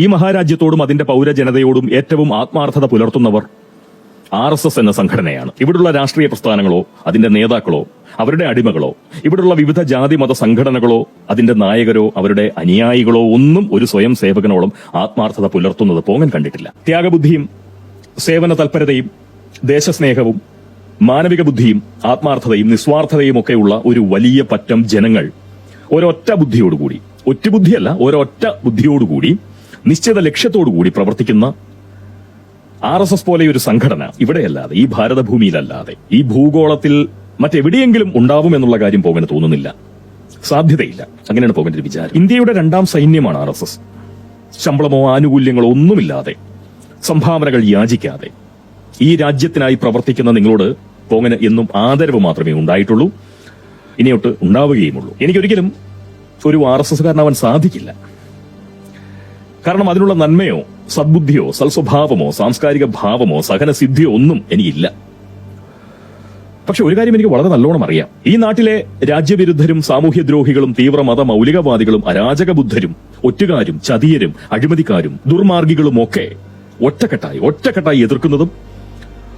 ഈ മഹാരാജ്യത്തോടും അതിന്റെ പൗരജനതയോടും ഏറ്റവും ആത്മാർത്ഥത പുലർത്തുന്നവർ ആർ എസ് എസ് എന്ന സംഘടനയാണ്. ഇവിടുള്ള രാഷ്ട്രീയ പ്രസ്ഥാനങ്ങളോ അതിന്റെ നേതാക്കളോ അവരുടെ അടിമകളോ ഇവിടുള്ള വിവിധ ജാതി മത സംഘടനകളോ അതിന്റെ നായകരോ അവരുടെ അനുയായികളോ ഒന്നും ഒരു സ്വയം സേവകനോളം ആത്മാർത്ഥത പുലർത്തുന്നത് പോങ്ങൻ കണ്ടിട്ടില്ല. ത്യാഗബുദ്ധിയും സേവന തൽപരതയും ദേശസ്നേഹവും മാനവിക ബുദ്ധിയും ആത്മാർത്ഥതയും നിസ്വാർത്ഥതയും ഒക്കെയുള്ള ഒരു വലിയ പറ്റം ജനങ്ങൾ ഒരൊറ്റ ബുദ്ധിയോടുകൂടി. ഒറ്റ ബുദ്ധിയല്ല ഒരൊറ്റ ബുദ്ധിയോടുകൂടി നിശ്ചിത ലക്ഷ്യത്തോടുകൂടി പ്രവർത്തിക്കുന്ന ആർ എസ് എസ് പോലെ ഒരു സംഘടന ഇവിടെയല്ലാതെ ഈ ഭാരതഭൂമിയിലല്ലാതെ ഈ ഭൂഗോളത്തിൽ മറ്റെവിടെയെങ്കിലും ഉണ്ടാവും എന്നുള്ള കാര്യം പോകാൻ തോന്നുന്നില്ല. സാധ്യതയില്ല. അങ്ങനെയാണ് പോകേണ്ട ഒരു വിചാരം. ഇന്ത്യയുടെ രണ്ടാം സൈന്യമാണ് ആർ എസ് എസ്. ശമ്പളമോ ആനുകൂല്യങ്ങളോ ഒന്നുമില്ലാതെ സംഭാവനകൾ യാചിക്കാതെ ഈ രാജ്യത്തിനായി പ്രവർത്തിക്കുന്ന നിങ്ങളോട് പോങ്ങന് എന്നും ആദരവ് മാത്രമേ ഉണ്ടായിട്ടുള്ളൂ. ഇനിയൊട്ട് ഉണ്ടാവുകയുമുള്ളൂ. എനിക്കൊരിക്കലും ഒരു ആർ എസ് എസ്കാരനാവാൻ സാധിക്കില്ല. കാരണം അതിനുള്ള നന്മയോ സദ്ബുദ്ധിയോ സൽസ്വഭാവമോ സാംസ്കാരിക ഭാവമോ സഹനസിദ്ധിയോ ഒന്നും എനിക്കില്ല പക്ഷെ ഒരു കാര്യം എനിക്ക് വളരെ നല്ലോണം അറിയാം. ഈ നാട്ടിലെ രാജ്യവിരുദ്ധരും സാമൂഹ്യദ്രോഹികളും തീവ്ര മത മൗലികവാദികളും അരാജക ബുദ്ധരും ഒറ്റുകാരും ചതിയരും അഴിമതിക്കാരും ദുർമാർഗികളും ഒക്കെ ഒറ്റക്കെട്ടായി ഒറ്റക്കെട്ടായി എതിർക്കുന്നതും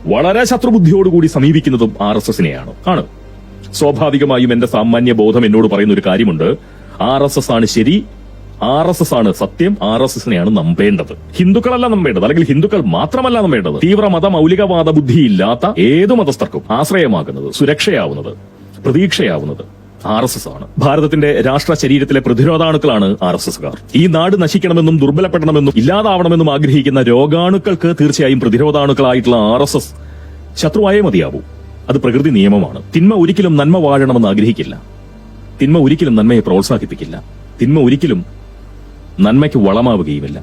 വളരെ ശത്രുബുദ്ധിയോടുകൂടി സമീപിക്കുന്നതും ആർ എസ് എസിനെയാണ്. ആണ്. സ്വാഭാവികമായും എന്റെ സാമാന്യ ബോധം എന്നോട് പറയുന്ന ഒരു കാര്യമുണ്ട്. ആർ എസ് എസ് ആണ് ശരി ആർ എസ് എസ് ആണ് സത്യം ആർ എസ് എസിനെയാണ് നമ്പേണ്ടത്. ഹിന്ദുക്കളല്ല നമ്പേണ്ടത്. അല്ലെങ്കിൽ ഹിന്ദുക്കൾ മാത്രമല്ല നമ്പേണ്ടത്. തീവ്ര മത മൗലികവാദ ബുദ്ധിയില്ലാത്ത ഏത് മതസ്ഥർക്കും ആശ്രയമാകുന്നത് സുരക്ഷയാവുന്നത് പ്രതീക്ഷയാവുന്നത് ആർ എസ് എസ് ആണ്. ഭാരതത്തിന്റെ രാഷ്ട്ര ശരീരത്തിലെ പ്രതിരോധാണുക്കളാണ് ആർ എസ് എസ്കാർ ഈ നാട് നശിക്കണമെന്നും ദുർബലപ്പെടണമെന്നും ഇല്ലാതാവണമെന്നും ആഗ്രഹിക്കുന്ന രോഗാണുക്കൾക്ക് തീർച്ചയായും പ്രതിരോധാണുക്കളായിട്ടുള്ള ആർ എസ് എസ് ശത്രുവായേ മതിയാവൂ. അത് പ്രകൃതി നിയമമാണ്. തിന്മ ഒരിക്കലും നന്മ വാഴണമെന്ന് ആഗ്രഹിക്കില്ല. തിന്മ ഒരിക്കലും നന്മയെ പ്രോത്സാഹിപ്പിക്കില്ല. തിന്മ ഒരിക്കലും നന്മയ്ക്ക് വളമാവുകയുമില്ല.